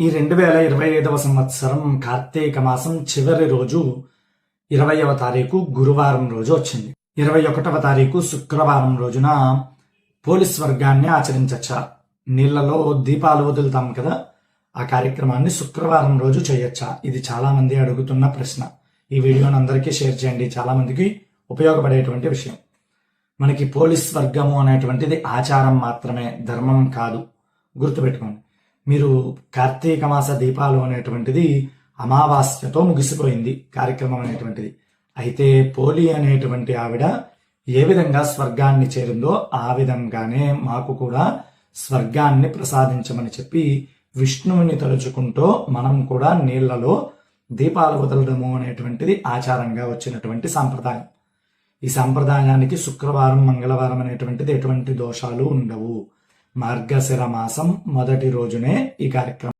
ఈ రెండు వేల ఇరవై ఐదవ సంవత్సరం కార్తీక మాసం చివరి రోజు ఇరవైవ తారీఖు గురువారం రోజు వచ్చింది. ఇరవై ఒకటవ తారీఖు శుక్రవారం రోజున పోలీస్ వర్గాన్ని ఆచరించచ్చా? నీళ్ళలో దీపాలు వదులుతాం కదా ఆ కార్యక్రమాన్ని శుక్రవారం రోజు చేయొచ్చా? ఇది చాలామంది అడుగుతున్న ప్రశ్న. ఈ వీడియోని అందరికీ షేర్ చేయండి. చాలామందికి ఉపయోగపడేటువంటి విషయం. మనకి పోలీస్ వర్గము అనేటువంటిది ఆచారం మాత్రమే ధర్మం కాదు. గుర్తుపెట్టుకోండి. మీరు కార్తీక మాస దీపాలు అనేటువంటిది అమావాస్యతో ముగిసిపోయింది కార్యక్రమం అనేటువంటిది. అయితే పోలి అనేటువంటి ఆవిడ ఏ విధంగా స్వర్గాన్ని చేరిందో ఆ విధంగానే మాకు కూడా స్వర్గాన్ని ప్రసాదించమని చెప్పి విష్ణువుని తలుచుకుంటూ మనం కూడా నీళ్ళలో దీపాలు వదలడము అనేటువంటిది ఆచారంగా వచ్చినటువంటి సాంప్రదాయం. ఈ సాంప్రదాయానికి శుక్రవారం మంగళవారం అనేటువంటిది ఎటువంటి దోషాలు ఉండవు. మార్గశిర మాసం మొదటి రోజునే ఈ కార్యక్రమం